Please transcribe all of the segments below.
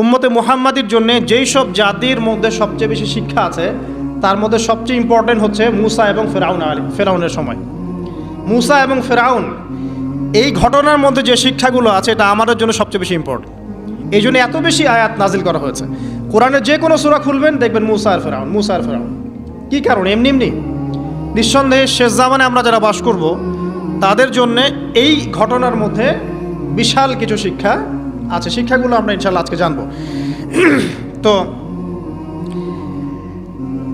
উম্মতে মুহাম্মাদির জন্য যেই সব জাতির মধ্যে সবচেয়ে বেশি শিক্ষা আছে, তার মধ্যে সবচেয়ে ইম্পর্টেন্ট হচ্ছে মুসা এবং ফেরাউন আলী, ফেরাউনের সময়। মুসা এবং ফেরাউন, এই ঘটনার মধ্যে যে শিক্ষাগুলো আছে, এটা আমাদের জন্য সবচেয়ে বেশি ইম্পর্টেন্ট এই জন্য এত বেশি আয়াত নাজিল করা হয়েছে। কোরআনের যে কোনো সূরা খুলবেন, দেখবেন মুসা আর ফেরাউন, মুসা আর ফেরাউন। কী কারণ? এমনি এমনি। নিঃসন্দেহে শেষ জামানে আমরা যারা বাস করব, তাদের জন্যে এই ঘটনার মধ্যে বিশাল কিছু শিক্ষা আছে, শিক্ষাগুলো আমরা ইনশাল্লাহ আজকে জানব। তো,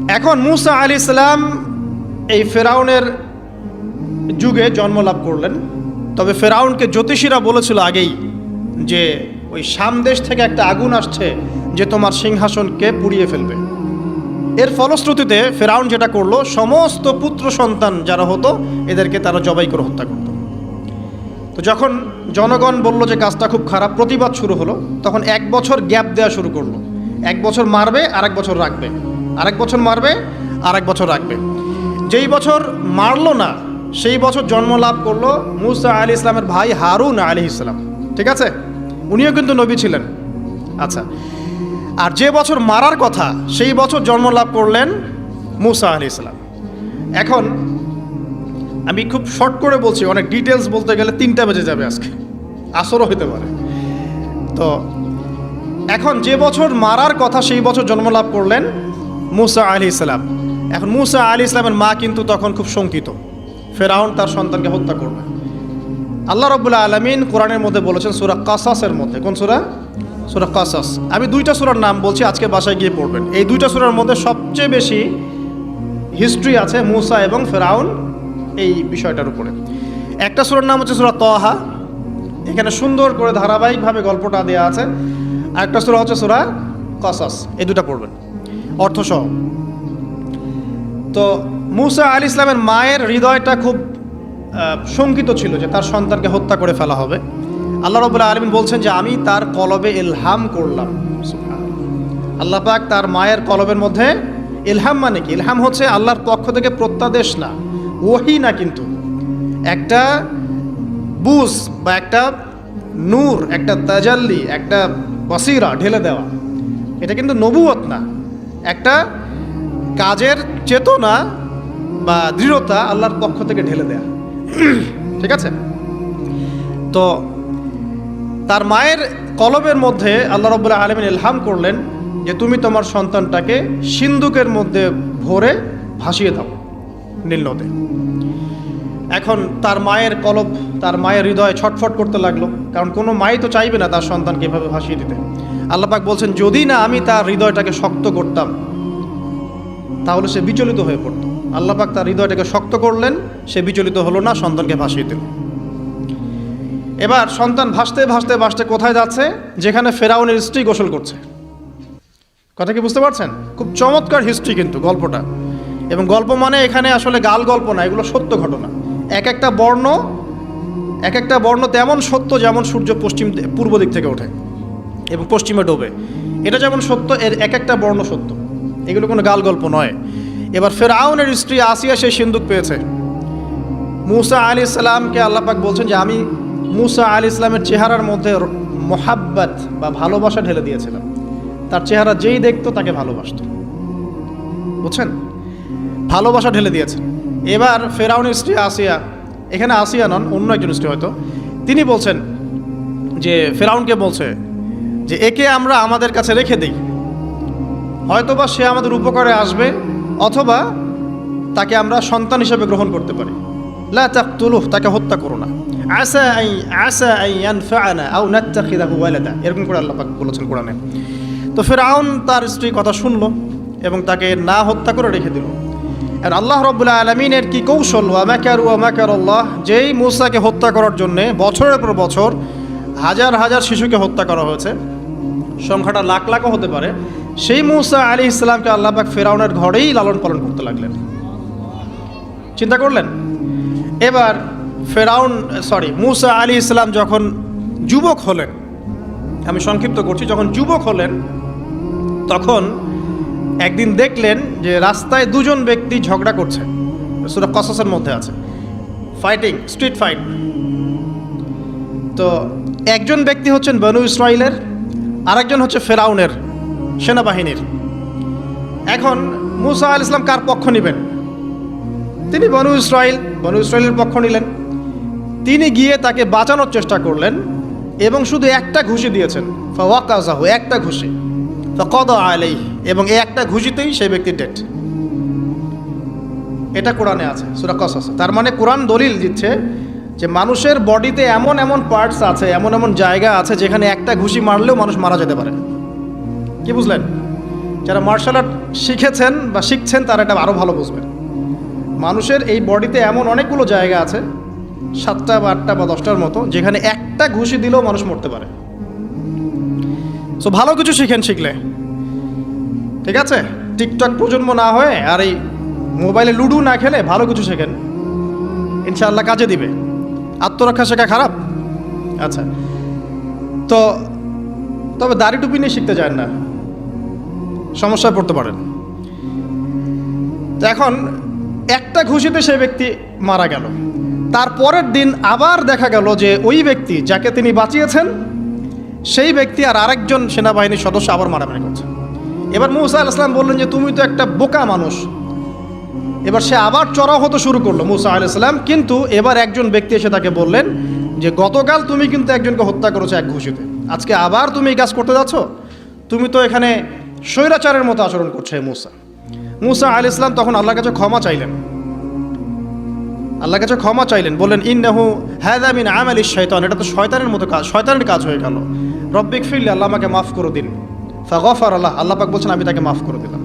এখন মুসা আলী ইসলাম এই ফেরাউনের যুগে জন্ম লাভ করলেন। তবে ফেরাউনকে জ্যোতিষীরা বলেছিল আগেই যে, ওই সামদেশ থেকে একটা আগুন আসছে যে তোমার সিংহাসনকে পুড়িয়ে ফেলবে। এর ফলশ্রুতিতে ফেরাউন যেটা করল, সমস্ত পুত্র সন্তান যারা হতো, এদেরকে তারা জবাই করে হত্যা করত। তো যখন জনগণ বলল যে কাজটা খুব খারাপ, প্রতিবাদ শুরু হলো, তখন এক বছর গ্যাপ দেওয়া শুরু করল। এক বছর মারবে, আরেক বছর রাখবে। আরেক বছর মারবে, আরেক বছর রাখবে। যেই বছর মারলো না, সেই বছর জন্ম লাভ করল মুসা আলী ইসলামের ভাই হারুন আলী ইসলাম। ঠিক আছে? উনিও কিন্তু নবী ছিলেন। আচ্ছা। আর যে বছর মারার কথা, সেই বছর জন্ম লাভ করলেন মুসা আলি ইসলাম। এখন আমি খুব শর্ট করে বলছি, অনেক ডিটেলস বলতে গেলে তিনটা বেজে যাবে আজকে। আসরও হতে পারে। তো, এখন যে বছর মারার কথা সেই বছর জন্ম লাভ করলেন মুসা আলি ইসলাম এখন মুসা আলি ইসলামের মা কিন্তু তখন খুব শঙ্কিত। ফেরাউন তার সন্তানকে হত্যা করবে। আল্লাহ রবুল্লা আলমিন কোরআনের মধ্যে বলেছেন, সুরা কাসাসের মধ্যে। কোন সুরা? সুরা কাসাস। আমি দুইটা সুরার নাম বলছি, আজকে বাসায় গিয়ে পড়বেন। এই দুইটা সুরার মধ্যে সবচেয়ে বেশি হিস্ট্রি আছে মুসা এবং ফেরাউন। এই বিষয়টার উপরে। একটা সুরার নাম হচ্ছে সুরা তহা এখানে সুন্দর করে ধারাবাহিকভাবে গল্পটা দেওয়া আছে। আর একটা সুরা হচ্ছে সুরা কসাস। এই দুটা পড়বেন। অর্থসহ। তো মুসা আল ইসলামের মায়ের হৃদয়টা খুব শঙ্কিত ছিল যে তার সন্তানকে হত্যা করে ফেলা হবে। আল্লাহ রবুল্লাহ আলমিন বলছেন যে, আমি তার কলবে এলহাম করলাম। আল্লাহ পাক তার মায়ের কলবের মধ্যে এলহাম মানে কি? ইলহাম হচ্ছে আল্লাহর পক্ষ থেকে প্রত্যাদেশ না। ওহি না কিন্তু। একটা বুঝ বা একটা নূর, একটা তাজাল্লি, একটা বসিরা ঢেলে দেওয়া। এটা কিন্তু নবুয়ত না। একটা কাজের চেতনা বা দৃঢ়তা আল্লাহর পক্ষ থেকে ঢেলে দেয়া। ঠিক আছে? তো তার মায়ের কলবের মধ্যে আল্লাহ রবুল্লাহ আলমিন ইলহাম করলেন যে, তুমি তোমার সন্তানটাকে সিন্ধুকের মধ্যে ভরে ভাসিয়ে দাও। নীল নদে। এখন তার মায়ের কলব, তার মায়ের হৃদয় ছটফট করতে লাগল। কারণ কোনো মাই তো চাইবে না তার সন্তানকে এভাবে ভাসিয়ে দিতে। আল্লাপাক বলছেন, যদি না আমি তার হৃদয়টাকে শক্ত করতাম, তাহলে সে বিচলিত হয়ে পড়তো। আল্লাপাক তার হৃদয়টাকে শক্ত করলেন, সে বিচলিত হলো না, সন্তানকে ভাসিয়ে দিল। এবার সন্তান ভাসতে ভাসতে ভাসতে কোথায় যাচ্ছে? যেখানে ফেরাউনের স্ত্রী গোসল করছে। কথা কি বুঝতে পারছেন? খুব চমৎকার হিস্ট্রি কিন্তু গল্পটা। এবং গল্প মানে এখানে আসলে গাল গল্প না, এগুলো সত্য ঘটনা। এক একটা বর্ণ, এক একটা বর্ণ তেমন সত্য যেমন সূর্য পশ্চিম পূর্ব দিক থেকে ওঠে এবং পশ্চিমে ডোবে। এটা যেমন সত্য, এর এক একটা বর্ণ সত্য। এগুলো কোনো গাল গল্প নয়। এবার ফের ফেরাউনের স্ত্রী আসিয়া সে সিন্দুক পেয়েছে। মুসা আলী ইসলামকে আল্লাপাক বলছেন যে, আমি মুসা আলী ইসলামের চেহারার মধ্যে মোহাব্বত বা ভালোবাসা ঢেলে দিয়েছিলাম। তার চেহারা যেই দেখতো তাকে ভালোবাসত। বুঝছেন? ভালোবাসা ঢেলে দিয়েছেন এবার ফেরাউনের স্ত্রী আসিয়া, এখানে আসিয়া নন, অন্য একজন স্ত্রী হয়তো, তিনি বলছেন যে, ফেরাউনকে বলছে যে, একে আমরা আমাদের কাছে রেখে দিই। হয়তোবা সে আমাদের উপকারে আসবে, অথবা তাকে আমরা সন্তান হিসেবে গ্রহণ করতে পারি। লা তাকে হত্যা করো না। আই এরকম করে আল্লাহ বলেছেন কোরআনে। তো ফেরাউন তার স্ত্রী কথা শুনলো এবং তাকে না হত্যা করে রেখে দিল। আর আল্লাহ রব্বুল্লাহ আলমিনের কি কৌশল? ওয়ামাকার ওয়ামাকার আল্লাহ যেই মুসাকে হত্যা করার জন্যে বছরের পর বছর হাজার হাজার শিশুকে হত্যা করা হয়েছে, সংখ্যাটা লাখ লাখও হতে পারে, সেই মুসা আলী ইসলামকে আল্লাহ পাক ফেরাউনের ঘরেই লালন পালন করতে লাগলেন। চিন্তা করলেন? এবার ফেরাউন সরি মুসা আলী ইসলাম যখন যুবক হলেন, আমি সংক্ষিপ্ত করছি, যখন যুবক হলেন, তখন একদিন দেখলেন যে রাস্তায় দুজন ব্যক্তি ঝগড়া করছে। সুরা কসাসের মধ্যে আছে। ফাইটিং স্ট্রিট ফাইট তো একজন ব্যক্তি হচ্ছেন বনু ইসরায়েলের আরেকজন হচ্ছে ফেরাউনের সেনাবাহিনীর। এখন মুসা আল ইসলাম কার পক্ষ নেবেন? তিনি বনু ইসরায়েল বনু ইসরায়েলের পক্ষ নিলেন। তিনি গিয়ে তাকে বাঁচানোর চেষ্টা করলেন এবং শুধু একটা ঘুষি দিয়েছেন। ওয়াকাজাহু একটা ঘুষি। কদ আলাই এবং এই একটা ঘুষিতেই সেই ব্যক্তি ডেট এটা কোরআনে আছে, সুরা কসাস তার মানে কোরআন দলিল দিচ্ছে যে মানুষের বডিতে এমন এমন পার্টস আছে, এমন এমন জায়গা আছে যেখানে একটা ঘুষি মারলেও মানুষ মারা যেতে পারে। কি বুঝলেন? যারা মার্শাল আর্ট শিখেছেন বা শিখছেন, তারা এটা আরও ভালো বুঝবেন। মানুষের এই বডিতে এমন অনেকগুলো জায়গা আছে, সাতটা বা আটটা বা দশটার মতো, যেখানে একটা ঘুষি দিলেও মানুষ মরতে পারে। সো ভালো কিছু শিখেন, শিখলে। ঠিক আছে? টিকটক প্রজন্ম না হয়ে আর এই মোবাইলে লুডু না খেলে ভালো কিছু শেখেন। ইনশাআল্লাহ কাজে দিবে। আত্মরক্ষা শেখা খারাপ? আচ্ছা। তো তবে দাড়ি টুপি নিয়ে শিখতে যায় না। সমস্যায় পড়তে পারেন। তো এখন একটা ঘুষিতে সেই ব্যক্তি মারা গেল। তারপরের দিন আবার দেখা গেল যে ওই ব্যক্তি যাকে তিনি বাঁচিয়েছেন, সেই ব্যক্তি আর আরেকজন সেনাবাহিনীর সদস্য আবার মারামারি করছে। এবার মুসা আল ইসলাম বললেন যে, তুমি তো একটা বোকা মানুষ। এবার সে আবার চড়াও হতে শুরু করল মুসা আল ইসলাম কিন্তু এবার একজন ব্যক্তি এসে তাকে বললেন যে, গতকাল তুমি কিন্তু একজনকে হত্যা করেছ এক ঘুষিতে। আজকে আবার তুমি এই কাজ করতে যাচ্ছ? তুমি তো এখানে স্বৈরাচারের মতো আচরণ করছে মুসা। মুসা আল ইসলাম তখন আল্লাহর কাছে ক্ষমা চাইলেন। আল্লাহর কাছে ক্ষমা চাইলেন, বললেন, ইন্নাহু হ্যাদা মিন আমাল শয়তান এটা তো শয়তানের মতো কাজ, শয়তানের কাজ হয়ে গেল। রব্বিক ফিরলে, আল্লাহ আমাকে মাফ করে দিন। ফাগফার আল্লাহ আল্লাহ পাক বলছেন, আমি তাকে মাফ করে দিলাম।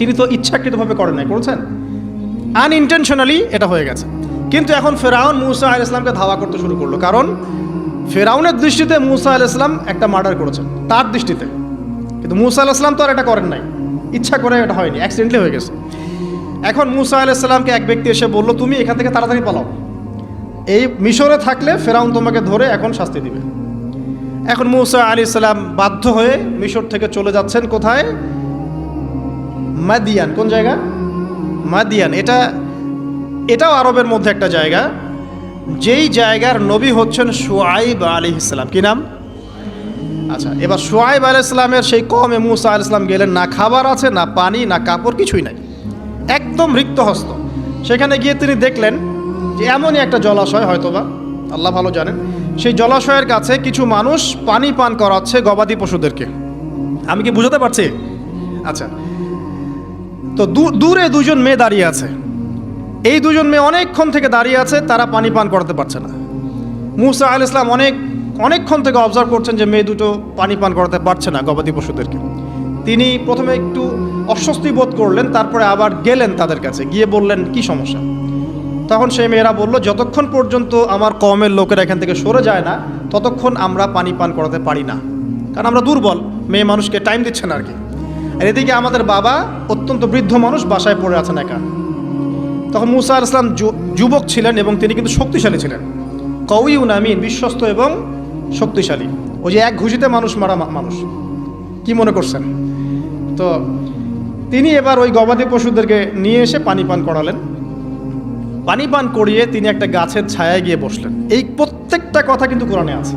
তিনি তো ইচ্ছাকৃতভাবে করেন নাই, করেছেন? আনইনটেনশনালি এটা হয়ে গেছে। কিন্তু এখন ফেরাউন মুসা আল ইসলামকে ধাওয়া করতে শুরু করল। কারণ ফেরাউনের দৃষ্টিতে মুসা আল ইসলাম একটা মার্ডার করেছেন, তার দৃষ্টিতে। কিন্তু মুসা আল ইসলাম তো আর এটা করেন নাই। ইচ্ছা করে এটা হয়নি অ্যাক্সিডেন্টলি হয়ে গেছে। এখন মুসা আলাইসাল্লামকে এক ব্যক্তি এসে বলল, তুমি এখান থেকে তাড়াতাড়ি পালাও। এই মিশরে থাকলে ফেরাউন তোমাকে ধরে এখন শাস্তি দিবে। এখন মুসা আলী সাল্লাম বাধ্য হয়ে মিশর থেকে চলে যাচ্ছেন কোথায়? মাদিয়ান। কোন জায়গা? মাদিয়ান। এটা, এটাও আরবের মধ্যে একটা জায়গা। যেই জায়গার নবী হচ্ছেন সোয়াইব আলী ইসলাম কি নাম? আচ্ছা এবার সোয়াইব আলী ইসলামের সেই কমে মুসা আল ইসলাম গেলেন, না খাবার আছে, না পানি, না কাপড়, কিছুই নাই। একদম রিক্ত হস্ত সেখানে গিয়ে তিনি দেখলেন যে এমনই একটা জলাশয় হয়তোবা, আল্লাহ ভালো জানেন সেই জলাশয়ের কাছে কিছু মানুষ পানি পান করাচ্ছে গবাদি পশুদেরকে। আমি কি বুঝাতে পারছি? আচ্ছা। তো দূরে দুজন মেয়ে দাঁড়িয়ে আছে। এই দুজন মেয়ে অনেকক্ষণ থেকে দাঁড়িয়ে আছে, তারা পানি পান করাতে পারছে না। মুসা আল ইসলাম অনেক, অনেকক্ষণ থেকে অবজার্ভ করছেন যে মেয়ে দুটো পানি পান করাতে পারছে না গবাদি পশুদেরকে। তিনি প্রথমে একটু অস্বস্তি বোধ করলেন, তারপরে আবার গেলেন তাদের কাছে, গিয়ে বললেন, কি সমস্যা? তখন সেই মেয়েরা বলল, যতক্ষণ পর্যন্ত আমার কমের লোকেরা এখান থেকে সরে যায় না, ততক্ষণ আমরা পানি পান করাতে পারি না। কারণ আমরা দুর্বল, মেয়ে মানুষকে টাইম দিচ্ছেন আর কি। আর এদিকে আমাদের বাবা অত্যন্ত বৃদ্ধ মানুষ, বাসায় পড়ে আছেন একা। তখন মুসা আল ইসলাম যুবক ছিলেন এবং তিনি কিন্তু শক্তিশালী ছিলেন। কউইউন আমিন বিশ্বস্ত এবং শক্তিশালী। ওই যে এক ঘুষিতে মানুষ মারা মানুষ। কি মনে করছেন? তো তিনি এবার ওই গবাদি পশুদেরকে নিয়ে এসে পানি পান করালেন। পানি পান করিয়ে তিনি একটা গাছের ছায়ায় গিয়ে বসলেন। এই প্রত্যেকটা কথা কিন্তু কোরআনে আছে।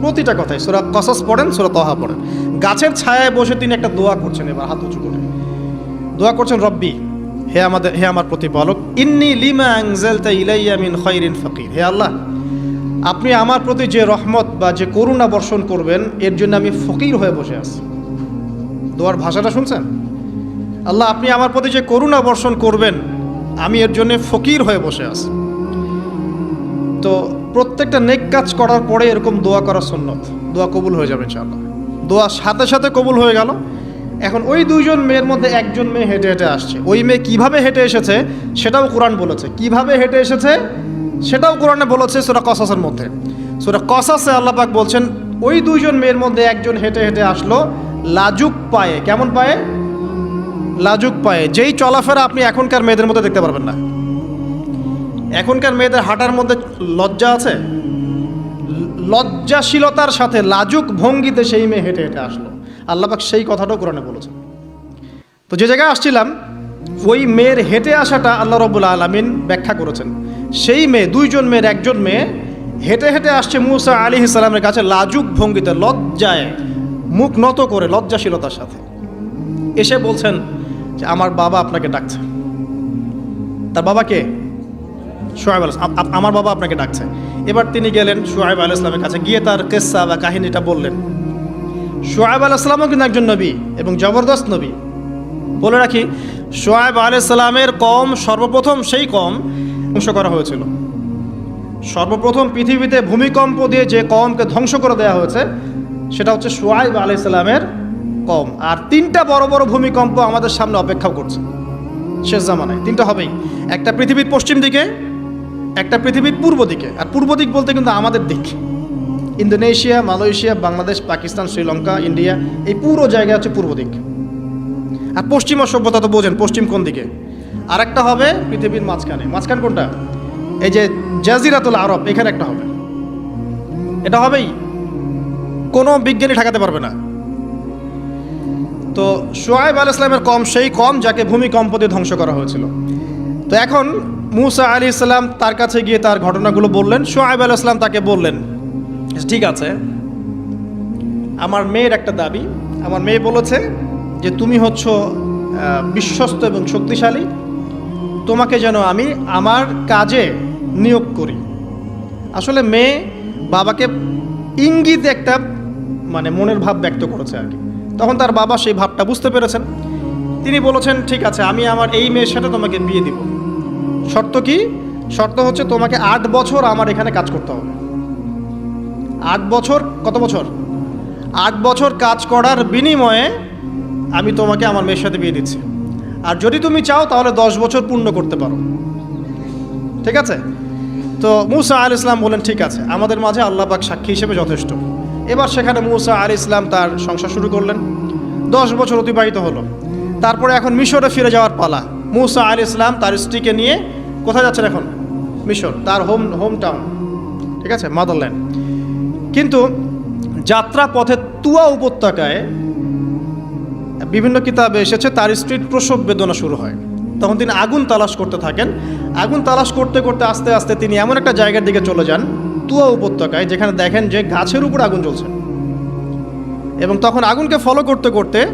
প্রতিটা কথাই। সুরা কসাস পড়েন, সুরা তহা পড়েন। গাছের ছায়ায় বসে তিনি একটা দোয়া করছেন এবার, হাত উঁচু করে। দোয়া করছেন, রব্বি, হে আমাদের, হে আমার প্রতিপালক, ইন্নি লিমা আংজালতা ইলাইয়া মিন খৈরিন ফকির। হে আল্লাহ, আপনি আমার প্রতি যে রহমত বা যে করুণা বর্ষণ করবেন, এর জন্য আমি ফকির হয়ে বসে আছি। দোয়ার ভাষাটা শুনছেন? আল্লাহ, আপনি আমার প্রতি যে করুণা বর্ষণ করবেন আমি এর জন্য ফকির হয়ে বসে আছি। তো প্রত্যেকটা নেক কাজ করার পরে এরকম দোয়া করা সুন্নত। দোয়া কবুল হয়ে যাবে ইনশাআল্লাহ। দোয়া সাথে সাথে কবুল হয়ে গেল। এখন ওই দুইজন মেয়ের মধ্যে একজন মেয়ে হেঁটে হেঁটে আসছে। ওই মেয়ে কীভাবে হেঁটে এসেছে সেটাও কোরআন বলেছে। কীভাবে হেঁটে এসেছে সেটাও কোরআনে বলেছে সুরা কসাসের মধ্যে। সুরা কসাসে আল্লাহ পাক বলছেন, ওই দুইজন মেয়ের মধ্যে একজন হেঁটে হেঁটে আসলো, লাজুক পায়ে। কেমন পায়ে? লাজুক পায়ে। যেই চলাফেরা আপনি এখনকার মেয়েদের মধ্যে দেখতে পারবেন না। এখনকার মেয়েদের হাঁটার মধ্যে লজ্জা আছে? লজ্জাশীলতার সাথে লাজুক ভঙ্গিতে সেই মেয়ে হেঁটে হেঁটে আসলো। আল্লাহবাক সেই কথাটাও কোরআনে বলেছেন। তো যে জায়গায় আসছিলাম, ওই মেয়ের হেঁটে আসাটা আল্লাহ রবুল্লা আলমিন ব্যাখ্যা করেছেন। সেই মেয়ে, দুইজন মেয়ের একজন মেয়ে হেঁটে হেঁটে আসছে মুসা আলী ইসলামের কাছে লাজুক ভঙ্গিতে, লজ্জায় মুখ নত করে লজ্জাশীলতার সাথে। এসে বলছেন যে আমার বাবা আপনাকে ডাকছে। তার বাবাকে সোহেব আল আমার বাবা আপনাকে ডাকছে। এবার তিনি গেলেন সোহেব আল ইসলামের কাছে, গিয়ে তার কেসা বা কাহিনীটা বললেন। সোহেব আল ইসলামও কিন্তু একজন নবী এবং জবরদস্ত নবী। বলে রাখি সোহেব আল ইসলামের কম সর্বপ্রথম সেই কম ধ্বংস করা হয়েছিল। সর্বপ্রথম পৃথিবীতে ভূমিকম্প দিয়ে যে কমকে ধ্বংস করে দেওয়া হয়েছে, সেটা হচ্ছে সোহাইব আলি ইসলামের কম, আর তিনটা বড় বড় ভূমিকম্প আমাদের সামনে অপেক্ষা করছে। শেষ জামানায় তিনটা হবেই। একটা পৃথিবীর পশ্চিম দিকে, একটা পৃথিবীর পূর্ব দিকে। আর পূর্ব দিক বলতে কিন্তু আমাদের দিক। Indonesia, Malaysia, Bangladesh, Pakistan, Sri Lanka, India, এই পুরো জায়গা হচ্ছে পূর্ব দিক। আর পশ্চিমা সভ্যতা তো বোঝেন, পশ্চিম কোন দিকে? আর একটা হবে পৃথিবীর মাঝখানে। মাঝখান কোনটা? এই যে জাজিরাতুল আরব, এখানে একটা হবে। এটা হবেই। কোনো বিজ্ঞানী ঠেকাতে পারবে না। তো সোয়াইব আল ইসলামের কম সেই কম যাকে ভূমিকম্প দিয়ে ধ্বংস করা হয়েছিল। তো এখন মুসা আলী ইসলাম তার কাছে গিয়ে তার ঘটনাগুলো বললেন সোয়াইব আল ইসলাম তাকে বললেন, ঠিক আছে, আমার মেয়ের একটা দাবি, আমার মেয়ে বলেছে যে তুমি হচ্ছ বিশ্বস্ত এবং শক্তিশালী, তোমাকে যেন আমি আমার কাজে নিয়োগ করি। আসলে মেয়ে বাবাকে ইঙ্গিত একটা মানে মনের ভাব ব্যক্ত করেছে আর কি। তখন তার বাবা সেই ভাবটা বুঝতে পেরেছেন। তিনি বলেছেন, ঠিক আছে, আমি আমার এই মেয়ের সাথে তোমাকে বিয়ে দিব। শর্ত কি? শর্ত হচ্ছে তোমাকে আট বছর আমার এখানে কাজ করতে হবে। আট বছর? কত বছর? আট বছর কাজ করার বিনিময়ে আমি তোমাকে আমার মেয়ের সাথে বিয়ে দিচ্ছি। আর যদি তুমি চাও, তাহলে দশ বছর পূর্ণ করতে পারো। ঠিক আছে? তো মুসা আল ইসলাম বলেন, ঠিক আছে, আমাদের মাঝে আল্লাহ পাক সাক্ষী হিসেবে যথেষ্ট। এবার সেখানে মুসা আল ইসলাম তার সংসার শুরু করলেন। দশ বছর অতিবাহিত হলো। তারপরে এখন মিশরে ফিরে যাওয়ার পালা। মুসা আল ইসলাম তার স্ত্রীকে নিয়ে কোথায় যাচ্ছেন এখন? মিশর, তার হোম হোম টাউন ঠিক আছে? মাদারল্যান্ড কিন্তু যাত্রা পথে তুয়া উপত্যকায় বিভিন্ন কিতাবে এসেছে, তার স্ত্রীর প্রসব বেদনা শুরু হয়। তখন তিনি আগুন তালাশ করতে থাকেন। আগুন তালাশ করতে করতে আস্তে আস্তে তিনি এমন একটা জায়গার দিকে চলে যান তুয়া উপত্যকায় যেখানে দেখেন যে গাছের উপর আগুন জ্বলছে। এবং তখন আগুনকে ফলো করতে করতে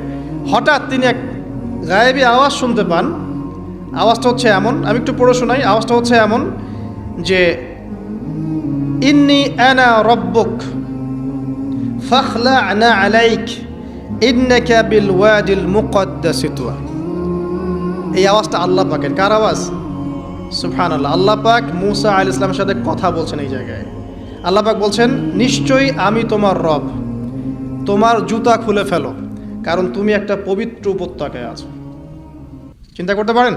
হঠাৎ তিনি এক গায়েবি আওয়াজ শুনতে পান। আওয়াজটা হচ্ছে এমন, আমি একটু পড়ে শোনাই। আওয়াজটা হচ্ছে এমন যে, ইন্নি আনা রব্বুক ফাখলা আনা আলাইক ইন্নাকা বিল ওয়াদিল মুকদ্দাস তুয়া এই আওয়াজটা আল্লাহ পাকের। কার আওয়াজ? সুফহান আল্লাহ আল্লাহ পাক মুসা আল ইসলামের সাথে কথা বলছেন এই জায়গায়। আল্লাহ পাক বলছেন, নিশ্চয়ই আমি তোমার রব। তোমার জুতা খুলে ফেলো, কারণ তুমি একটা পবিত্র উপত্যকায় আছো। চিন্তা করতে পারেন?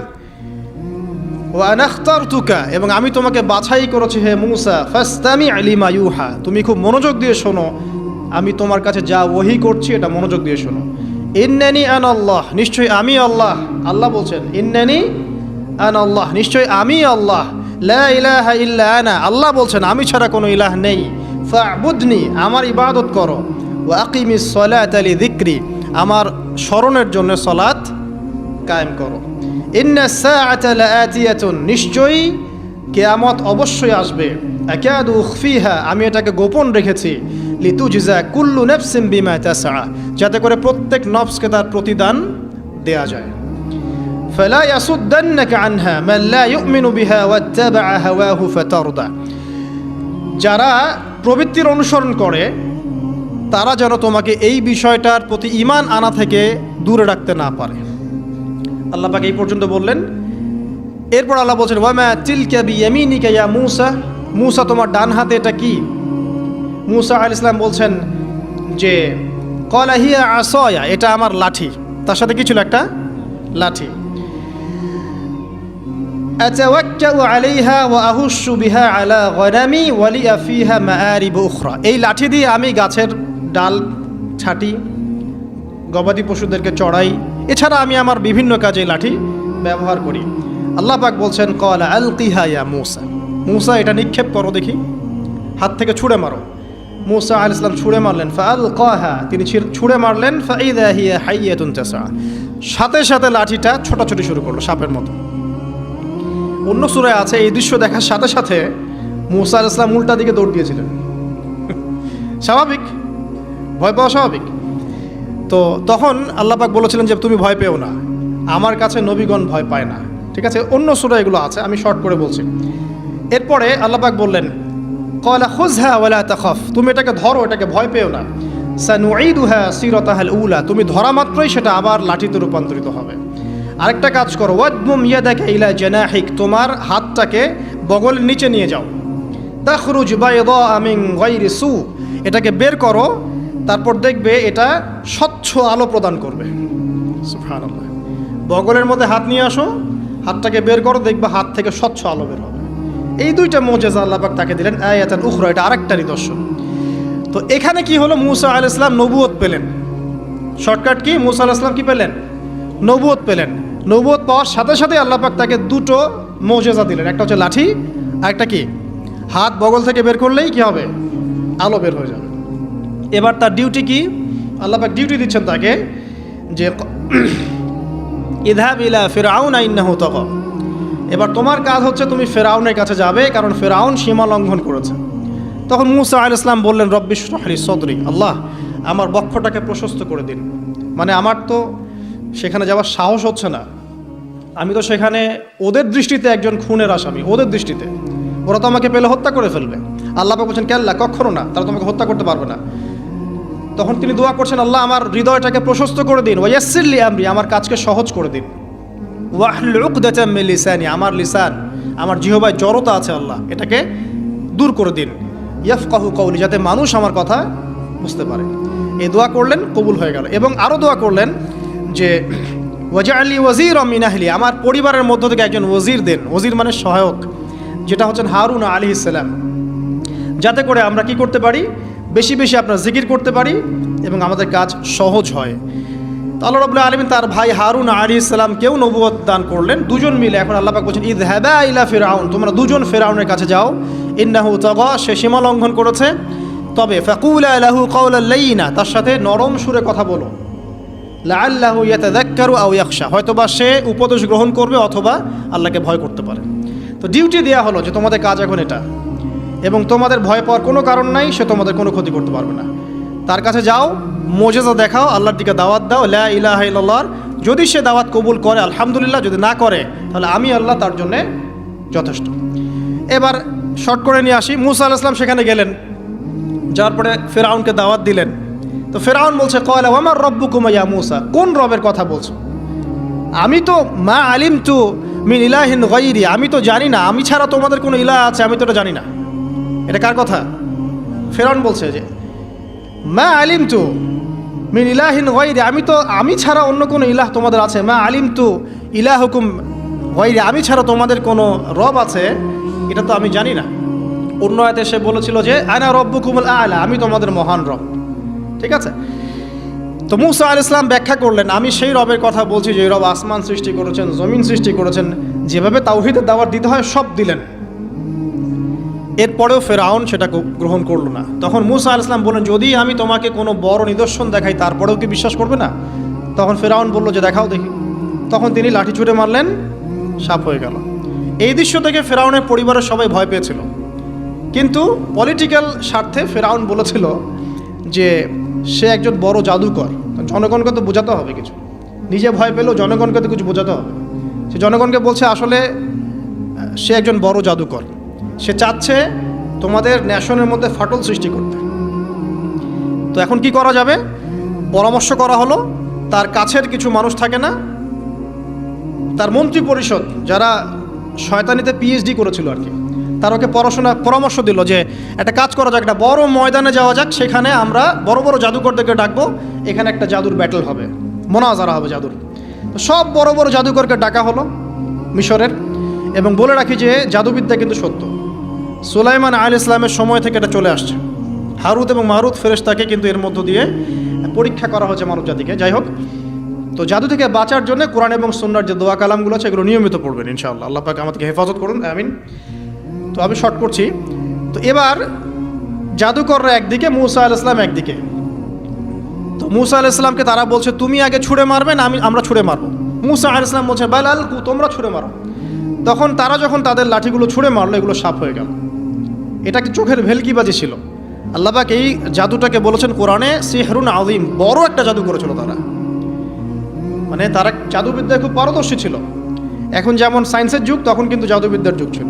ও আনাখতার তুকা এবং আমি তোমাকে বাছাই করেছি হে মুসা, ফাস্তামি আলিমা ইউহা তুমি খুব মনোযোগ দিয়ে শোনো, আমি তোমার কাছে যা ওহি করছি এটা মনোযোগ দিয়ে শোনো। ইন্নানি আন আল্লাহ নিশ্চয়ই আমি আল্লাহ আল্লাহ বলছেন, ইন্নানি আন আল্লাহ নিশ্চয়ই আমি আল্লাহ আল্লাহ বলছেন, আমি ছাড়া কোনো ইলাহ নেই। ফাবুদনি, আমার ইবাদত করো। ও আকিমিস সলাত আলি দিক্রি আমার স্মরণের জন্য সলাত কায়েম করো। ইন্না নিশ্চয়ই কেয়ামত অবশ্যই আসবে। আমি এটাকে গোপন রেখেছি। লিতু জিজা কুল্লু নাফসিন বিমা তাসআ, যাতে করে প্রত্যেক নফসকে তার প্রতিদান দেয়া যায়। فلا يصدنك عنها من لا يؤمن بها واتبع هواه فترضى যারা প্রবৃত্তির অনুসরণ করে তারা যেন তোমাকে এই বিষয়টার প্রতি ইমান আনা থেকে দূরে রাখতে না পারে আল্লাহ পাক এই পর্যন্ত বললেন এরপর আল্লাহ বলছেন ওয়ামা তিলকা বি ইয়ামিনিকা ইয়া মূসা মূসা তোমার ডান হাতে এটা কি মূসা আল ইসলাম বলছেন যে কলা হিয়া আসয়া এটা আমার লাঠি তার সাথে কি ছিল একটা লাঠি এই লাঠি দিয়ে আমি গাছের ডাল ছাটি, গবাদি পশুদেরকে চড়াই, এছাড়া আমি আমার বিভিন্ন কাজে লাঠি ব্যবহার করি। আল্লাহ পাক বলছেন, কলা আলকিহা ইয়া মুসা। মুসা, এটা নিক্ষেপ করো দেখি। হাত থেকে ছুঁড়ে মারো। মুসা আল ইসলাম ছুঁড়ে মারলেন ফাল কহা তিনি ছুঁড়ে মারলেন, ফাইদা হিয়া হাইয়াতুন তাসা সাথে সাথে লাঠিটা ছোটাছুটি শুরু করল সাপের মতো। অন্য সুরায় আছে, এই দৃশ্য দেখার সাথে সাথে মুসা ইসলাম উল্টা দিকে দৌড় দিয়েছিলেন। স্বাভাবিক? ভয় পাওয়া স্বাভাবিক? তো তখন আল্লাপাক বলেছিলেন যে, তুমি ভয় পেও না। আমার কাছে নবীগণ ভয় পায় না। ঠিক আছে? অন্য সুরা এগুলো আছে, আমি শর্ট করে বলছি। এরপরে আল্লাপাক বললেন, কয়লা খুজহা ওয়ালা তাখফ, তুমি এটাকে ধরো, এটাকে ভয় পেও না। সানুঈদুহা সিরতাহাল উলা, তুমি ধরা মাত্রই সেটা আবার লাঠিতে রূপান্তরিত হবে। আরেকটা কাজ করো, ওয়াদমুম ইয়াদাকা ইলা জানাহিক, তোমার হাতটাকে বগলের নিচে নিয়ে যাও। তাখরুজ বাইদা মিন গায়রি সু, এটাকে বের করো, তারপর দেখবে এটা স্বচ্ছ আলো প্রদান করবে। বগলের মধ্যে হাত নিয়ে আসো, হাতটাকে বের করো, দেখবে হাত থেকে স্বচ্ছ আলো বের হবে। এই দুইটা মোজেজা আল্লাহ পাক তাকে দিলেন, আয়াতান উখরা, এটা আরেকটা নিদর্শন। তো এখানে কি হলো? মুসা আল ইসলাম নবুয়ত পেলেন। Shortcut key? মুসা আল ইসলাম কি পেলেন? নবুয়ত পেলেন। নবুয়ত পাওয়ার সাথে সাথে আল্লাহ পাক তাকে দুটো মোজেজা দিলেন। একটা হচ্ছে লাঠি, আর একটা কি? হাত বগল থেকে বের করলেই কি হবে? আলো বের হয়ে যাবে। এবার তার ডিউটি কি? আল্লাহ পাক ডিউটি দিচ্ছেন তাকে যে ইধাব ইলা ফেরাউন আইন্নাহু তক এবার তোমার কাজ হচ্ছে তুমি ফেরাউনের কাছে যাবে, কারণ ফেরাউন সীমা লঙ্ঘন করেছে। তখন মুসা আল ইসলাম বললেন রব্বিশ রহলি সদরি। আল্লাহ, আমার বক্ষটাকে প্রশস্ত করে দিন। মানে আমার তো সেখানে যাওয়ার সাহস হচ্ছে না। আমি তো সেখানে ওদের দৃষ্টিতে একজন খুনের আসামি, ওদের দৃষ্টিতে। ওরা তো আমাকে পেলে হত্যা করে ফেলবে। আল্লাহ বলছেন, কেল্লা কখনো না, তারা তোমাকে হত্যা করতে পারবে না। তখন তিনি দোয়া করছেন, আল্লাহ, আমার হৃদয়টাকে প্রশস্ত করে দিন। ওয়াসিরলি আমরি, আমার কাজকে সহজ করে দিন। ওয়াহলুক দাচাম্মি লিসানি, আমার লিসান, আমার জিহবায় জড়তা আছে আল্লাহ, এটাকে দূর করে দিন। ইয়াফকাহু কৌলি যাতে মানুষ আমার কথা বুঝতে পারে। এই দোয়া করলেন, কবুল হয়ে গেল। এবং আরও দোয়া করলেন যে ওয়াজা আলী ওয়াজির মিনাহলি আমার পরিবারের মধ্য থেকে একজন ওজির দেন। ওজির মানে সহায়ক, যেটা হচ্ছেন হারুন আলী ইসলাম যাতে করে আমরা কি করতে পারি? বেশি বেশি আপনার জিকির করতে পারি এবং আমাদের কাজ সহজ হয়। আল্লাহ রবুল্লাহ আলমিন তার ভাই হারুন আলী ইসলামকেও নবুয়ত দান করলেন। দুজন মিলে এখন আল্লাপাক বলছেন ঈদ হ্যাবা ইলা ফেরাউন তোমরা দুজন ফেরাউনের কাছে যাও। ইন্নাহু তগ, সে সীমা লঙ্ঘন করেছে। তবে ফাকুল আলাহু কৌলাল্লাইনা তার সাথে নরম সুরে কথা বলো। লাল্লাহু ইয়াতাদাক্কারু আও ইয়াখশা। হয়তোবা সে উপদেশ গ্রহণ করবে অথবা আল্লাহকে ভয় করতে পারে। তো ডিউটি দেওয়া হলো যে তোমাদের কাজ এখন এটা। এবং তোমাদের ভয় পাওয়ার কোনো কারণ নাই, সে তোমাদের কোনো ক্ষতি করতে পারবে না। তার কাছে যাও, মোজেজা দেখাও, আল্লাহর দিকে দাওয়াত দাও, লা ইলাহা ইল্লাল্লাহর যদি সে দাওয়াত কবুল করে, আলহামদুলিল্লাহ, যদি না করে, তাহলে আমি আল্লাহ তার জন্যে যথেষ্ট। এবার শর্ট করে নিয়ে আসি। মুসা আল ইসলাম সেখানে গেলেন। যাওয়ার পরে ফেরাউনকে দাওয়াত দিলেন। তো ফেরাউন বলছে, কয়লা আমার রব্বু কুমাইয়া মুসা? কোন রবের কথা বলছো? আমি তো মা আলিম তু মিন ইলাহিন গাইরি আমি তো জানি না, আমি ছাড়া তোমাদের কোনো ইলাহ আছে, আমি তো এটা জানি না। এটা কার কথা? ফেরাউন বলছে যে, মা আলিম তু মিন ইলাহিন গাইরি আমি তো, আমি ছাড়া অন্য কোনো ইলাহ তোমাদের আছে। মা আলিম তু ইলাহ হুকুম গাইরি আমি ছাড়া তোমাদের কোনো রব আছে, এটা তো আমি জানি না। অন্য আয়তে সে বলেছিল যে আয়না রব্বু কুমুল আলা, আমি তোমাদের মহান রব। ঠিক আছে? তো মুসা আল ইসলাম ব্যাখ্যা করলেন, আমি সেই রবের কথা বলছি যে রব আসমান সৃষ্টি করেছেন, জমিন সৃষ্টি করেছেন, যেভাবে তাওহিদের দাওয়াত দিতে হয় সব দিলেন। এরপরেও ফেরাউন সেটা গ্রহণ করল না। তখন মুসা আল ইসলাম বললেন, যদি আমি তোমাকে কোনো বড় নিদর্শন দেখাই, তারপরেও কি বিশ্বাস করবে না? তখন ফেরাউন বলল যে, দেখাও দেখি। তখন তিনি লাঠি ছুটে মারলেন সাপ হয়ে গেল। এই দৃশ্য থেকে ফেরাউনের পরিবারের সবাই ভয় পেয়েছিল। কিন্তু পলিটিক্যাল স্বার্থে ফেরাউন বলেছিল যে সে একজন বড় জাদুকর। জনগণকে তো বোঝাতে হবে কিছু। নিজে ভয় পেলেও জনগণকে তো কিছু বোঝাতে হবে। সে জনগণকে বলছে, আসলে সে একজন বড় জাদুকর। সে চাচ্ছে তোমাদের ন্যাশনের মধ্যে ফাটল সৃষ্টি করতে। তো এখন কি করা যাবে? পরামর্শ করা হলো, তার কাছের কিছু মানুষ থাকে না। তার মন্ত্রী পরিষদ যারা শয়তানিতে পিএইচডি করেছিল আর কি। তার ওকে পড়াশোনা পরামর্শ দিল যে, একটা কাজ করা যাক, একটা বড় ময়দানে যাওয়া যাক, সেখানে আমরা বড় বড় জাদুকরদেরকে ডাকবো, এখানে একটা জাদুর ব্যাটল হবে, মোনাজারা হবে জাদুর। সব বড় বড় জাদুকরকে ডাকা হলো মিশরের এবং বলে রাখি যে, জাদুবিদ্যা কিন্তু সত্য। সুলাইমান আল ইসলামের সময় থেকে এটা চলে আসছে। হারুত এবং মারুত ফেরেশতাকে কিন্তু এর মধ্য দিয়ে পরীক্ষা করা হয়েছে মানব জাতিকে। যাই হোক, তো জাদু থেকে বাঁচার জন্য কোরআন এবং সুন্নার যে দোয়া কালামগুলো আছে, এগুলো নিয়মিত পড়বেন ইনশাআল্লাহ। আল্লাহ পাক আমাদেরকে হেফাজত করুন, আমিন। তো আমি শর্ট করছি। তো এবার জাদুকররা একদিকে, মুসা আল ইসলাম একদিকে। তো মুসা আল ইসলামকে তারা বলছে, তুমি আগে ছুঁড়ে মারবে না, আমি, আমরা ছুঁড়ে মারবো। মুসা আল ইসলাম বলছে বেলাল তোমরা ছুঁড়ে মারো। তখন তারা যখন তাদের লাঠিগুলো ছুঁড়ে মারলো, এগুলো সাপ হয়ে গেল। এটা কি চোখের ভেলকিবাজি ছিল? আল্লাহবাক এই জাদুটাকে বলেছেন কোরআনে, সিহরুন আলিম বড় একটা জাদু করেছিল তারা। মানে তারা জাদুবিদ্যায় খুব পারদর্শী ছিল। এখন যেমন সায়েন্সের যুগ, তখন কিন্তু জাদুবিদ্যার যুগ ছিল।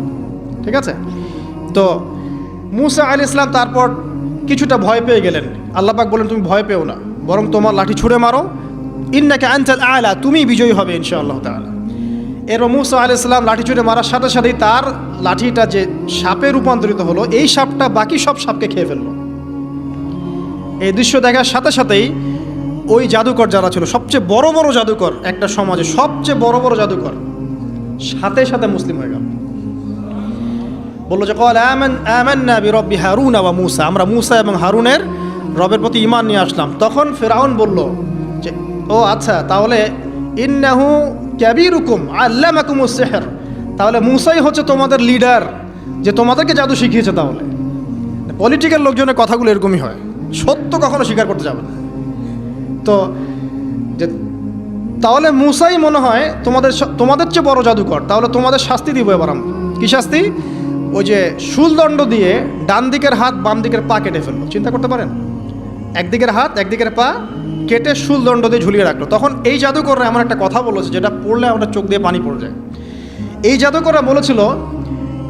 ঠিক আছে? তো মুসা আলী ইসলাম তারপর কিছুটা ভয় পেয়ে গেলেন। আল্লাপাক বলেন তুমি ভয় পেও না, বরং তোমার লাঠি ছুঁড়ে মারো। ইন্নাকে আনচাল আলা, তুমি বিজয়ী হবে ইনশাআল্লাহ তাআলা। এর মুসা আলি ইসলাম লাঠি ছুঁড়ে মারার সাথে সাথেই তার লাঠিটা যে সাপে রূপান্তরিত হলো, এই সাপটা বাকি সব সাপকে খেয়ে ফেলল। এই দৃশ্য দেখার সাথে সাথেই ওই জাদুকর যারা ছিল, সবচেয়ে বড় বড় জাদুকর একটা সমাজে, সবচেয়ে বড় বড় জাদুকর, সাথে সাথে মুসলিম হয়ে গেল। বলল যে, কল আমান, আমান্না বিরব্বি হারুন বা মুসা। আমরা মুসা এবং হারুনের রবের প্রতি ইমান নিয়ে আসলাম। তখন ফেরাউন বলল যে, ও আচ্ছা তাহলে ইন্নাহু ক্যাবিরুকুম আল্লামাকুম সেহের। তাহলে মুসাই হচ্ছে তোমাদের লিডার, যে তোমাদেরকে জাদু শিখিয়েছে তাহলে। পলিটিক্যাল লোকজনের কথাগুলো এরকমই হয়। সত্য কখনো স্বীকার করতে যাবে না। তো যে, তাহলে মুসাই মনে হয় তোমাদের তোমাদের চেয়ে বড় জাদুকর। তাহলে তোমাদের শাস্তি দিব এবার আমরা। কি শাস্তি? ওই যে শুলদণ্ড দিয়ে ডান দিকের হাত বাম দিকের পা কেটে ফেলল। চিন্তা করতে পারেন? একদিকের হাত একদিকের পা কেটে শুলদণ্ড দিয়ে ঝুলিয়ে রাখল। তখন এই জাদুকররা এমন একটা কথা বলেছে যেটা পড়লে আমরা চোখ দিয়ে পানি পড়ে যায়। এই জাদুকররা বলেছিল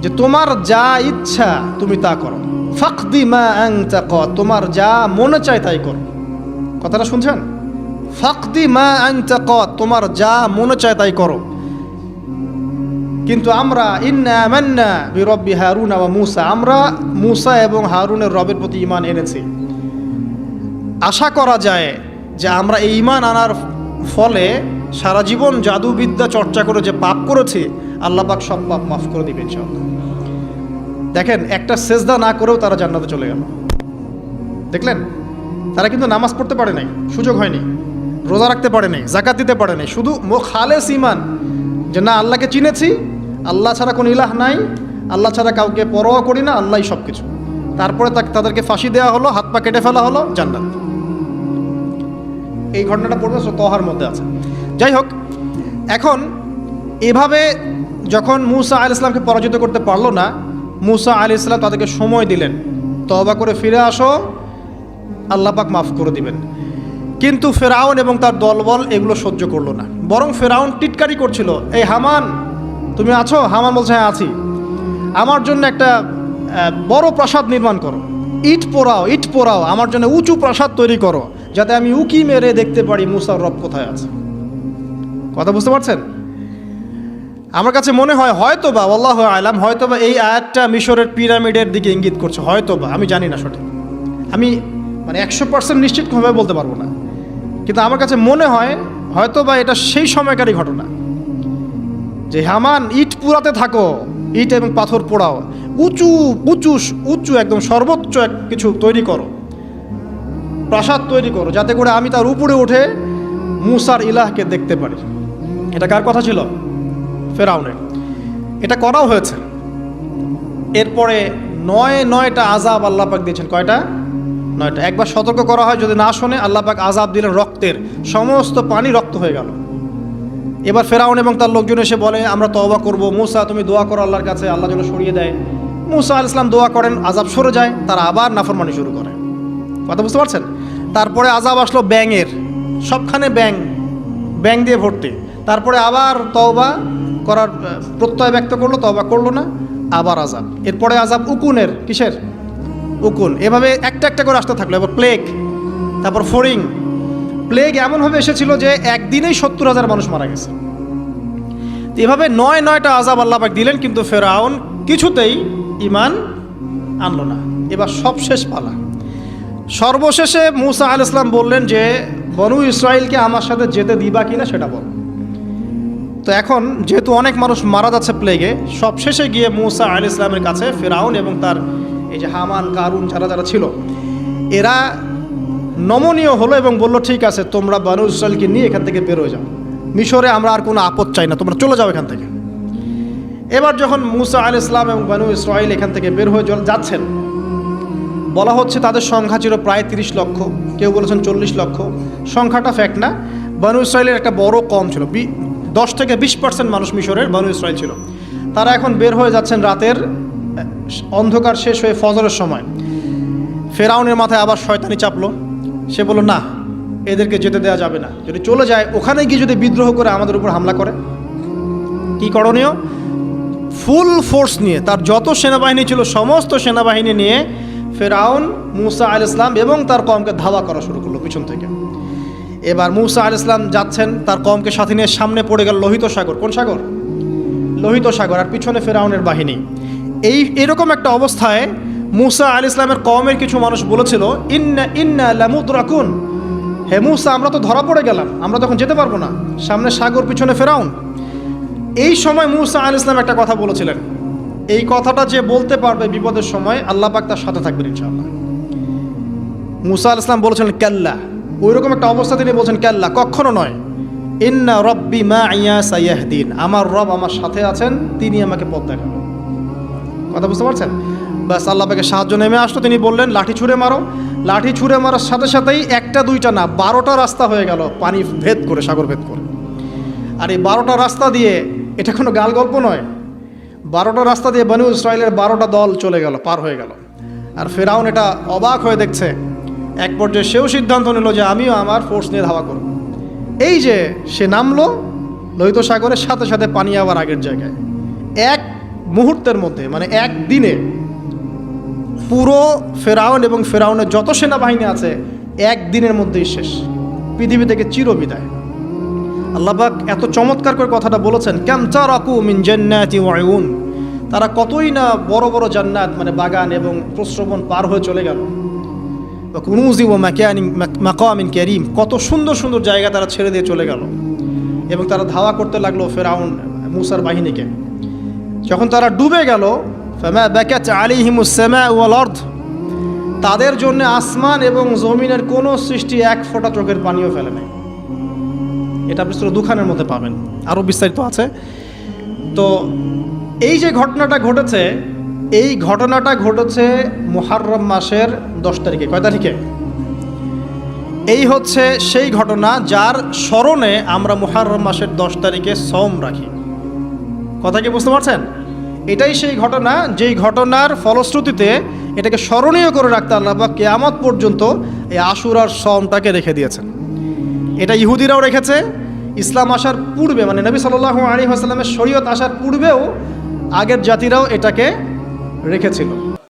যে, তোমার যা ইচ্ছা তুমি তা করো। ফাকদি মা আংতা ক তোমার যা মনে চায় তাই করো। কথাটা শুনছেন? ফাকদি মা আংতা ক তোমার যা মনে চায় তাই করো। কিন্তু আমরা ইন্না বিরব্বি হারুন বা মুসা। আমরা মুসা এবং হারুনের রবের প্রতি ইমান এনেছি। আশা করা যায় যে আমরা এই ইমান আনার ফলে সারা জীবন জাদুবিদ্যা চর্চা করে যে পাপ করেছি, আল্লাহ পাক সব পাপ মাফ করে দিবেন ইনশাআল্লাহ। দেখেন, একটা সেজদা না করেও তারা জান্নাতে চলে গেল। দেখলেন? তারা কিন্তু নামাজ পড়তে পারে নাই, সুযোগ হয়নি, রোজা রাখতে পারে নাই জাকাত দিতে পারে নাই, শুধু খালেস ইমান যে না, আল্লাহকে চিনেছি আল্লাহ ছাড়া কোনো ইলাহ নাই, আল্লাহ ছাড়া কাউকে পরোয়া করি না, আল্লাহই সব কিছু তারপরে তাকে তাদেরকে ফাঁসি দেওয়া হলো, হাত পা কেটে ফেলা হলো, জান্নাত। এই ঘটনাটা পড়বে তহার মধ্যে আছে। যাই হোক, এখন এভাবে যখন মুসা আল ইসলামকে পরাজিত করতে পারল না, মুসা আল ইসলাম তাদেরকে সময় দিলেন তবা করে ফিরে আসো, আল্লাহ পাক মাফ করে দিবেন। কিন্তু ফেরাউন এবং তার দলবল এগুলো সহ্য করল না। বরং ফেরাউন টিটকারি করছিল, এই হামান তুমি আছো? হামান বলছে হ্যাঁ আছি। আমার জন্য একটা বড় প্রাসাদ নির্মাণ করো। ইট পোড়াও ইট পোড়াও, আমার জন্য উঁচু প্রাসাদ তৈরি করো, যাতে আমি উকি মেরে দেখতে পারি মুসার রব কোথায় আছে। কথা বুঝতে পারছেন? আমার কাছে মনে হয় হয়তো বা আল্লাহ আলাম হয়তো বা এই আয়াতটা মিশরের পিরামিডের দিকে ইঙ্গিত করছে। হয়তো বা আমি জানি না সঠিক। আমি মানে একশো পার্সেন্ট নিশ্চিতভাবে বলতে পারব না। কিন্তু আমার কাছে মনে হয় হয়তো বা এটা সেই সময়কারই ঘটনা। যে, হামান, ইট পুরাতে থাকো। ইট এবং পাথর পোড়াও। উঁচু উঁচু উঁচু একদম সর্বোচ্চ এক কিছু তৈরি করো। প্রাসাদ তৈরি করো, যাতে করে আমি তার উপরে উঠে মুসার ইলাহকে দেখতে পারি। এটা কার কথা ছিল? ফেরাউনের। এটা করাও হয়েছে। এরপরে নয়, নয়টা আজাব আল্লাহ পাক দিয়েছেন। কয়টা? নয়টা। একবার সতর্ক করা হয়, যদি না শোনে, আল্লাহ পাক আজাব দিলেন রক্তের। সমস্ত পানি রক্ত হয়ে গেল। এবার ফেরাউন এবং তার লোকজন এসে বলে, আমরা তওবা করব। মুসা, তুমি দোয়া করো আল্লাহর কাছে। আল্লাহ যেন সরিয়ে দেয়। মুসা আল ইসলাম দোয়া করেন আজাব সরে যায়, তারা আবার নাফরমানি শুরু করে। কথা বুঝতে পারছেন? তারপরে আজাব আসলো ব্যাঙের, সবখানে ব্যাং ব্যাং দিয়ে ভর্তি। তারপরে আবার তওবা করার প্রত্যয় ব্যক্ত করল, তওবা করল না, আবার আজাব এরপরে আজাব উকুনের, কিসের? উকুন। এভাবে একটা একটা করে আসতে থাকল। এবার প্লেগ, তারপর ফড়িং প্লেগ এমনভাবে এসেছিল যে একদিনেই সত্তর হাজার মানুষ মারা গেছে। এভাবে নয় নয়টা আজাব আল্লাহ পাক দিলেন, কিন্তু ফেরাউন কিছুতেই ইমান আনলো না। এবার সবশেষ পালা। সর্বশেষে মুসা আল ইসলাম বললেন যে, বনু ইসরায়েলকে আমার সাথে যেতে দিবা কিনা সেটা বল। তো এখন যেহেতু অনেক মানুষ মারা যাচ্ছে প্লেগে সবশেষে গিয়ে মুসা আল ইসলামের কাছে ফেরাউন এবং তার এই যে হামান, কারুন যারা যারা ছিল, এরা নমনীয় হলো এবং বলল, ঠিক আছে, তোমরা বানু ইসরায়েলকে নিয়ে এখান থেকে বের হয়ে যাও। মিশরে আমরা আর কোনো আপদ চাই না, তোমরা চলে যাও এখান থেকে। এবার যখন মুসা আল ইসলাম এবং বানু ইসরায়েল এখান থেকে বের হয়ে যাচ্ছেন, বলা হচ্ছে তাদের সংখ্যা ছিল প্রায় তিরিশ লক্ষ, কেউ বলেছেন চল্লিশ লক্ষ। সংখ্যাটা ফ্যাক্ট না, বানু ইসরায়েলের একটা বড় কম ছিল দশ থেকে বিশ পার্সেন্ট মানুষ মিশরের বানু ইসরায়েল ছিল। তারা এখন বের হয়ে যাচ্ছেন রাতের অন্ধকার শেষ হয়ে ফজরের সময়। ফেরাউনের মাথায় আবার শয়তানি চাপলো। সে বলল, না, এদেরকে যেতে দেওয়া যাবে না। যদি চলে যায়, ওখানে গিয়ে যদি বিদ্রোহ করে আমাদের উপর হামলা করে? কি করণীয়? ফুল ফোর্স নিয়ে, তার যত সেনাবাহিনী ছিল, সমস্ত সেনাবাহিনী নিয়ে ফেরাউন, মুসা আল ইসলাম এবং তার কমকে ধাওয়া করা শুরু করল পিছন থেকে। এবার মুসা আল ইসলাম যাচ্ছেন, তার কমকে সাথে নিয়ে সামনে পড়ে গেল লোহিত সাগর। কোন সাগর? লোহিত সাগর, আর পিছনে ফেরাউনের বাহিনী। এই, এরকম একটা অবস্থায় মুসা আল ইসলামের কমের কিছু মানুষ বলেছিল, ইন্না ইন্না লামুদ্রাকুন। হে মুসা, আমরা তো ধরা পড়ে গেলাম, আমরা তখন যেতে পারব না। সামনে সাগর, পিছনে ফেরাউন। এই সময় মুসা আল ইসলাম একটা কথা বলেছিলেন। এই কথাটা যে বলতে পারবে বিপদের সময়, আল্লাহ পাক তার সাথে থাকবেন ইনশাআল্লাহ। মুসা আল ইসলাম বলেছিলেন, ক্যাল্লা। ওই রকম একটা অবস্থা তিনি বলছেন, ক্যাল্লা, কখনো নয়। ইন্না রব্বি মা ইয়া সাইয়াহদিন। আমার রব আমার সাথে আছেন, তিনি আমাকে পথ দেখাবেন। কথা বুঝতে পারছেন? ব্যাস আল্লাহ পাকে সাহায্য নেমে আসলো। তিনি বললেন, লাঠি ছুঁড়ে মারো। লাঠি ছুঁড়ে মারার সাথে সাথেই একটা, দুইটা না, বারোটা রাস্তা হয়ে গেল। পানি ভেদ করে, সাগর ভেদ করে। আর এই বারোটা রাস্তা দিয়ে, এটা কোনো গাল গল্প নয়। বারোটা রাস্তা দিয়ে বানু ইসরায়েলের বারোটা দল চলে গেল, পার হয়ে গেল। আর ফেরাউন এটা অবাক হয়ে দেখছে। এক পর্যায়ে সেও সিদ্ধান্ত নিল যে, আমিও আমার ফোর্স নিয়ে ধাওয়া করব। এই যে সে নামলো লোহিত সাগরের সাথে সাথে পানি আবার আগের জায়গায়। এক মুহূর্তের মধ্যে মানে এক দিনে পুরো ফেরাউন এবং ফেরাউনের যত সেনাবাহিনী আছে, একদিনের মধ্যেই শেষ। পৃথিবী থেকে চিরবিদায়। আল্লাহবাক এত চমৎকার করে কথাটা বলেছেন ক্যামচারাকু মিন জান্নাতি ওয়ায়ুন তারা কতই না বড় বড় জান্নাত মানে বাগান এবং প্রশ্রবণ পার হয়ে চলে গেল। কুনুজি ও ম্যাকানিং মাকামিন ক্যারিম কত সুন্দর সুন্দর জায়গা তারা ছেড়ে দিয়ে চলে গেল। এবং তারা ধাওয়া করতে লাগল ফেরাউন, মুসার বাহিনীকে। যখন তারা ডুবে গেল ফেমা ব্যাকাত আলিহিমুসেমা ওয়াল অর্ধ তাদের জন্য আসমান এবং জমিনের কোনো সৃষ্টি এক ফোঁটা চোখের পানিও ফেলে নেয় এটা আপনি সুরা দুখানের মধ্যে পাবেন। আরও বিস্তারিত আছে। তো এই যে ঘটনাটা ঘটেছে, এই ঘটনাটা ঘটেছে মোহাররম মাসের দশ তারিখে। কয় তারিখে? এই হচ্ছে সেই ঘটনা যার স্মরণে আমরা মোহাররম মাসের দশ তারিখে সম রাখি। কথা কি বুঝতে পারছেন? এটাই সেই ঘটনা, যেই ঘটনার ফলশ্রুতিতে এটাকে স্মরণীয় করে রাখতে আল্লাহ বা কেয়ামত পর্যন্ত এই আশুরার সমটাকে রেখে দিয়েছেন। এটা ইহুদিরাও রেখেছে, ইসলাম আসার পূর্বে মানে নবী সাল্লাহ আলী আসাল্লামের শরীয়ত আসার পূর্বেও আগের জাতিরাও এটাকে রেখেছিল।